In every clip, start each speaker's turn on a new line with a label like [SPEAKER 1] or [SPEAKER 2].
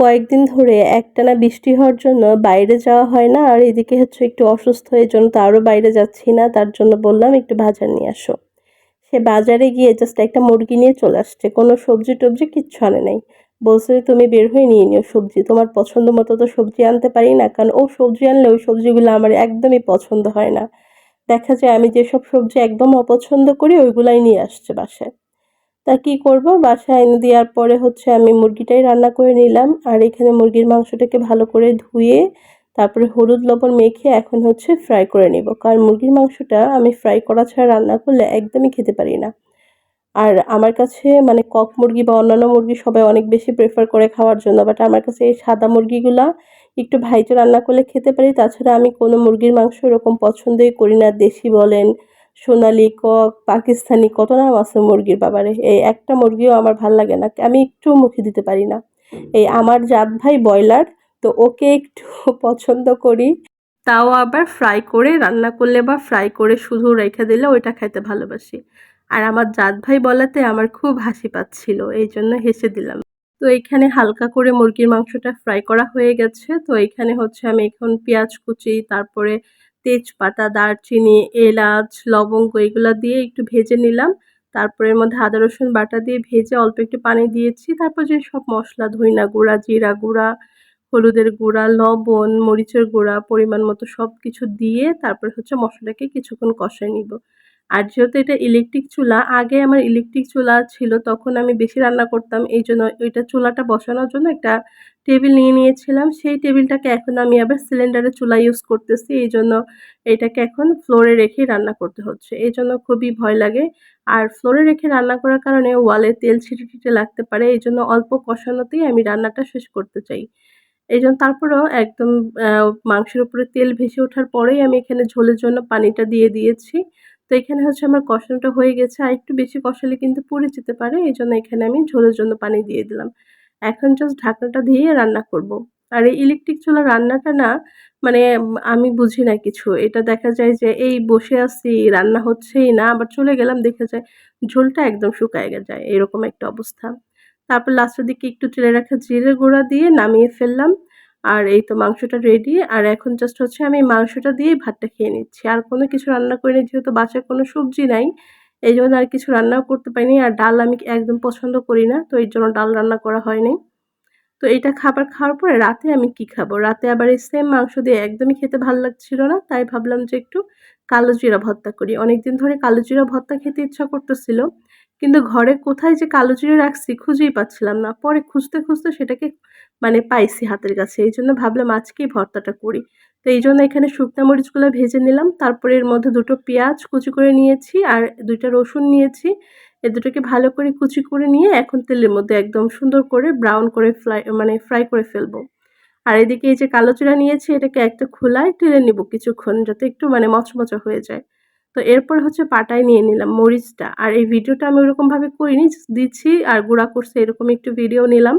[SPEAKER 1] কয়েকদিন ধরে একটানা বৃষ্টি হওয়ার জন্য বাইরে যাওয়া হয় না, আর এদিকে হচ্ছে একটু অসুস্থ এই জন্য তো আরও বাইরে যাচ্ছি না, তার জন্য বললাম একটু বাজার নিয়ে আসো। সে বাজারে গিয়ে জাস্ট একটা মুরগি নিয়ে চলে আসছে, কোনো সবজি টবজি কিচ্ছু আনে নাই। বলছে যে, তুমি বের হয়ে নিয়ে নিও সবজি, তোমার পছন্দ মতো তো সবজি আনতে পারি না, কারণ ও সবজি আনলে ওই সবজিগুলো আমার একদমই পছন্দ হয় না। দেখা যায় আমি যেসব সবজি একদম অপছন্দ করি, ওইগুলাই নিয়ে আসছে বাসায়। তা কি করব? বাসায় এনে দেওয়ার পরে হচ্ছে আমি মুরগিটাই রান্না করে নিলাম। আর এখানে মুরগির মাংসটাকে ভালো করে ধুয়ে তারপরে হলুদ লবণ মেখে এখন হচ্ছে ফ্রাই করে নিব। কারণ মুরগির মাংসটা আমি ফ্রাই করা ছাড়া রান্না করলে একদমই খেতে পারি না। আর আমার কাছে মানে কক মুরগি বা অন্যান্য মুরগি সবাই অনেক বেশি প্রেফার করে খাওয়ার জন্য। বাট আমার কাছে এই সাদা মুরগিগুলা একটু ভাইতে রান্না করলে খেতে পারি। তাছাড়া আমি কোনো মুরগির মাংস এরকম পছন্দই করি না। দেশি বলেন সোনালি কক পাকিস্তানি কত নাম আছে মুরগির বাবারে এই একটা মুরগিও আমার ভালো লাগে না আমি একটু মুখে দিতে পারি না। এই আমার জাত ভাই ব্রয়লার তো ওকে একটু পছন্দ করি। তাও আবার ফ্রাই করে রান্না করলে বা ফ্রাই করে শুধু রেখে দিলে ওইটা খাইতে ভালোবাসি। আর আমার জাত ভাই বলাতে আমার খুব হাসি পাচ্ছিল এই জন্য হেসে দিলাম। তো এখানে হালকা করে মুরগির মাংসটা ফ্রাই করা হয়ে গেছে তো এখানে হচ্ছে আমি এখন পেঁয়াজ কুচি তারপরে তেজপাতা, দারচিনি, এলাচ, লবঙ্গ এগুলো দিয়ে একটু ভেজে নিলাম। তারপরে এর মধ্যে আদা, রসুন বাটা দিয়ে ভেজে অল্প একটু পানি দিয়েছি। তারপর যে সব মশলা, ধইনা গুঁড়া, জিরা গুঁড়া, হলুদের গুঁড়া, লবণ, মরিচের গুঁড়া, পরিমাণ মতো সব কিছু দিয়ে তারপরে হচ্ছে মশলাকে কিছুক্ষণ কষায় নিব। আর যেহেতু এটা ইলেকট্রিক চুলা, আগে আমার ইলেকট্রিক চুলা ছিল, তখন আমি বেশি রান্না করতাম। এই জন্য ওইটা চুলাটা বসানোর জন্য একটা টেবিল নিয়ে নিয়েছিলাম। সেই টেবিলটাকে এখন আমি আবার সিলিন্ডারে চুলা ইউজ করতেছি। এই জন্য এটাকে এখন ফ্লোরে রেখেই রান্না করতে হচ্ছে। এই জন্য খুবই ভয় লাগে। আর ফ্লোরে রেখে রান্না করার কারণে ওয়ালে তেল ছিটে ছিটে লাগতে পারে। এই জন্য অল্প কষানোতেই আমি রান্নাটা শেষ করতে চাই। এই জন্য তারপরেও একদম মাংসের উপরে তেল ভেসে ওঠার পরেই আমি এখানে ঝোলের জন্য পানিটা দিয়ে দিয়েছি। তো এখানে হচ্ছে আমার কষানোটা হয়ে গেছে। আর একটু বেশি কষালে কিন্তু পুড়ে যেতে পারে এই জন্য এখানে আমি ঝোলের জন্য পানি দিয়ে দিলাম। এখন জাস্ট ঢাকনাটা দিয়ে রান্না করব। আর এই ইলেকট্রিক চুলা রান্নাটা না মানে আমি বুঝি না কিছু। এটা দেখা যায় যে এই বসে আছি, রান্না হচ্ছেই না, আবার চলে গেলাম, দেখা যায় ঝোলটা একদম শুকায় গে, যায়। এরকম একটা অবস্থা। তারপর লাস্টের দিকে একটু তেলে রাখা জিরে গুঁড়া দিয়ে নামিয়ে ফেললাম। আর এই তো মাংসটা রেডি আর এখন জাস্ট হচ্ছে আমি মাংসটা দিয়েই ভাতটা খেয়ে নিচ্ছি। আর কোনো কিছু রান্না করিনি, যেহেতু বাসায় কোনো সবজি নাই এই জন্য আর কিছু রান্নাও করতে পারিনি। আর ডাল আমি একদম পছন্দ করি না, তো এই জন্য ডাল রান্না করা হয়নি। তো এইটা খাবার খাওয়ার পরে রাতে আমি কি খাব? রাতে আবার এই সেম মাংস দিয়ে একদমই খেতে ভালো লাগছিল না, তাই ভাবলাম যে একটু কালো জিরা ভর্তা করি। অনেকদিন ধরে কালো জিরা ভর্তা খেতে ইচ্ছা করতেছিল কিন্তু ঘরে কোথায় যে কালো জিরে রাখছি খুঁজেই পাচ্ছিলাম না। পরে খুঁজতে খুঁজতে সেটাকে মানে পাইছি হাতের কাছে। এই জন্য ভাবলাম আজকেই ভর্তাটা করি। তো এই জন্য এখানে শুকনো মরিচগুলো ভেজে নিলাম। তারপরে এর মধ্যে দুটো পেঁয়াজ কুচি করে নিয়েছি আর দুইটা রসুন নিয়েছি। এ দুটোকে ভালো করে কুচি করে নিয়ে এখন তেলের মধ্যে একদম সুন্দর করে ব্রাউন করে ফ্রাই মানে ফ্রাই করে ফেলব। আর এদিকে এই যে কালো চিরা নিয়েছি এটাকে একটা খোলায় টেলে নিব কিছুক্ষণ যাতে একটু মানে মচমচা হয়ে যায়। তো এরপর হচ্ছে পাটায় নিয়ে নিলাম মরিচটা। আর এই ভিডিওটা আমি ওরকমভাবে করিনি দিচ্ছি আর গুঁড়া করছে, এরকম একটু ভিডিও নিলাম।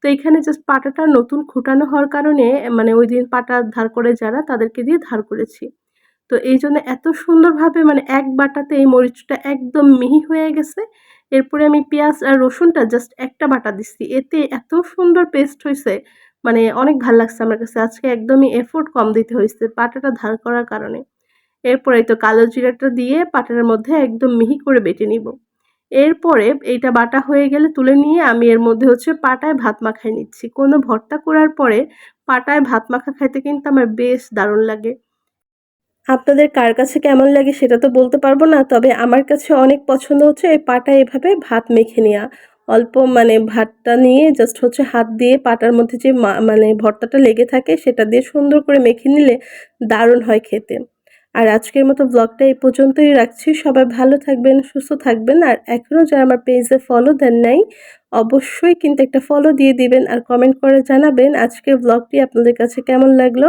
[SPEAKER 1] তো এখানে জাস্ট পাটাটা নতুন খুঁটানো হওয়ার কারণে মানে ওই দিন পাটা ধার করে যারা, তাদেরকে দিয়ে ধার করেছি। তো এই জন্য এত সুন্দরভাবে মানে এক বাটাতে এই মরিচটা একদম মিহি হয়ে গেছে। এরপরে আমি পেঁয়াজ আর রসুনটা জাস্ট একটা বাটা দিচ্ছি। এতে এত সুন্দর পেস্ট হয়েছে মানে অনেক ভালো লাগছে আমার কাছে। আজকে একদমই এফোর্ট কম দিতে হয়েছে পাটাটা ধার করার কারণে। এরপরে তো কালো জিরাটা দিয়ে পাটার মধ্যে একদম মিহি করে বেটে নিব। এরপরে এইটা বাটা হয়ে গেলে তুলে নিয়ে আমি এর মধ্যে হচ্ছে পাটায় ভাত মাখাই নিচ্ছি। কোনো ভর্তা করার পরে পাটায় ভাত মাখা খাইতে কিন্তু আমার বেশ দারুণ লাগে। আপনাদের কার কাছে কেমন লাগে সেটা তো বলতে পারব না, তবে আমার কাছে অনেক পছন্দ হচ্ছে এই পাটা এভাবে ভাত মেখে নেওয়া অল্প মানে ভাতটা নিয়ে জাস্ট হচ্ছে হাত দিয়ে পাটার মধ্যে যে মানে ভর্তাটা লেগে থাকে সেটা দিয়ে সুন্দর করে মেখে নিলে দারুণ হয় খেতে। আর আজকের মতো ব্লগটা এই পর্যন্তই রাখছি। সবাই ভালো থাকবেন, সুস্থ থাকবেন আর এখনও যারা আমার পেজে ফলো দেন নাই, অবশ্যই কিন্তু একটা ফলো দিয়ে দিবেন আর কমেন্ট করে জানাবেন আজকের ব্লগটি আপনাদের কাছে কেমন লাগল।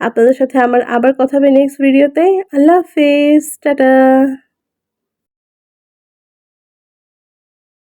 [SPEAKER 1] আপনাদের সাথে আমার আবার কথা হবে নেক্সট ভিডিওতে আল্লাহ হাফেজ, টাটা।